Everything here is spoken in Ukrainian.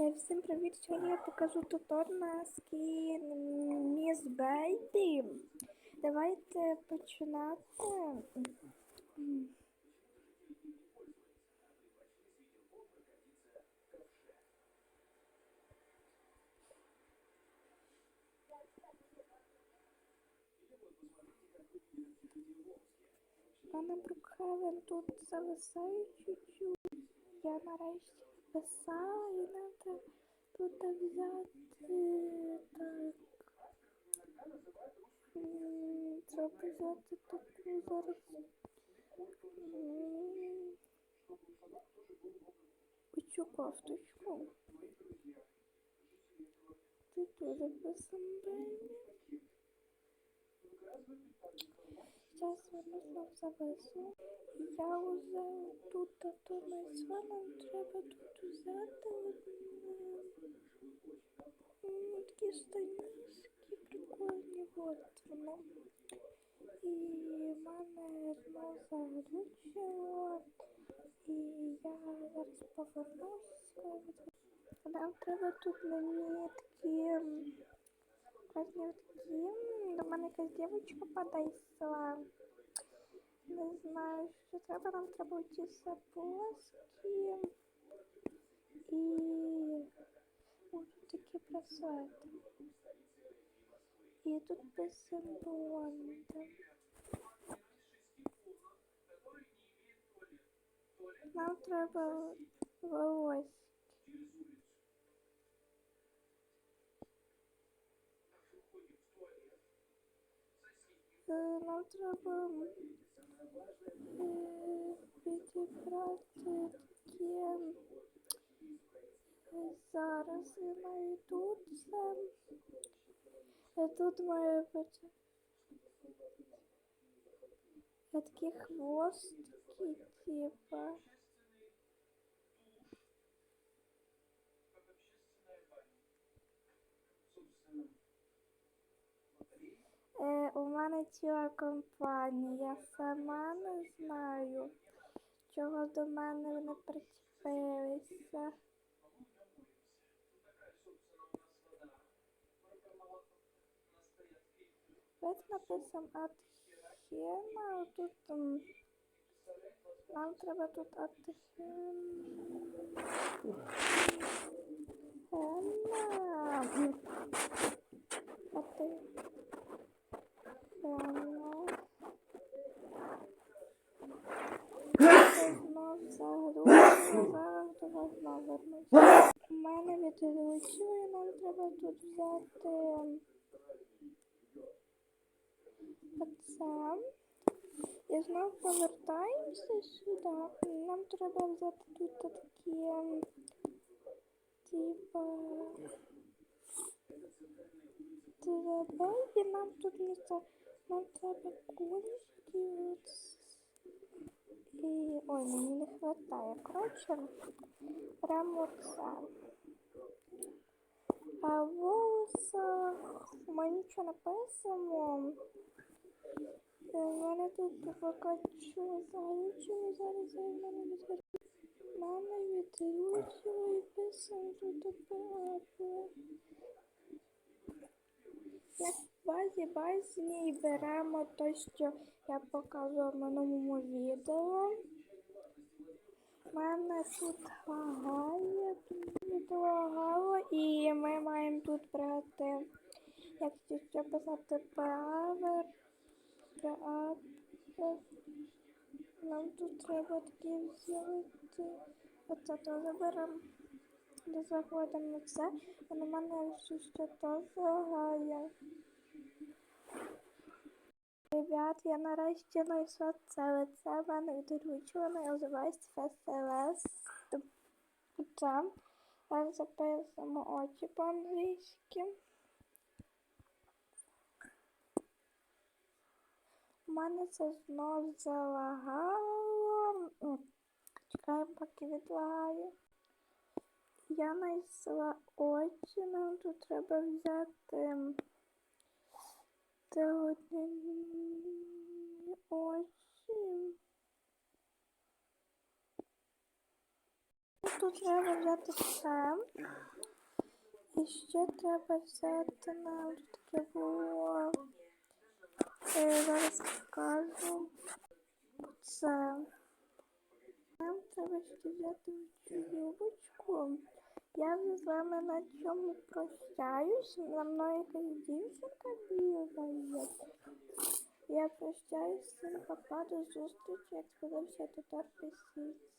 Е, Всім привіт! Сьогодні я покажу туторна скін Міс Бейбі. Давайте починати. Мене Брукхевен тут зависає чуть-чуть. Я нарешті писала і нам треба тут взяти так. Треба взяти таку зараз. Оцю кофточку. Тут дуже Сейчас воно знов зависло. Я уже тут додумайся, нам треба тут взяти одне. Такі штанішки прикольні, от воно. І в мене знов заглючило. І я зараз повернуся. Нам треба тут мені такі м, Якась не такі. До мене якась дівчинка подійшла. Не знаю, що треба. Нам треба ці сапожки. І ось такі. І тут писан Бонда. Нам треба волосся. Нам треба е, підібрати таке. Е, Зараз я знайду це. Е, Тут має бути е, такі хвостики, типа. Е, у мене ціла компанія. Я сама не знаю, чого до мене вони причепилися. Ось написано Атхена, а тут м, нам треба тут Атхена. Зараз до вас. У мене відглючує, нам треба тут взяти оце. І знов повертаємося сюди. Нам треба взяти тут такі, типа, треба, і нам тут не нам треба от. І, ой, мені не хватає. Коротше, прямо це. А в волосах у мене нічого написано. Е, У мене тут покачу залючено, зараз я в мене відкрию. Мама відручила і писано тут Базі базі беремо те, що я показувала в минулому відео. У мене тут лагає, тут лагало, і ми маємо тут брати, як ще писати, правер, правер. Нам тут треба такі взяти. Оце теж беремо. Де заходимо це, а на мене все ще теж лагає. Ребят, я нарешті знайшла це лице, в мене відручила, називається ФСЛС. Це. Зараз записуємо очі по-англійськи. У мене це знов залагало. Чекаємо, поки відлагає. Я знайшла очі, нам тут треба взяти це одні очі. Тут треба взяти все. І ще треба взяти нам таке було. Е, зараз покажу. Це. Нам треба ще взяти цю юбочку. Я вже з вами на цьому прощаюсь. За мною якась дівчинка бігає. Я прощаюсь з цим папа до зустрічі, як сподобався тутор писіць.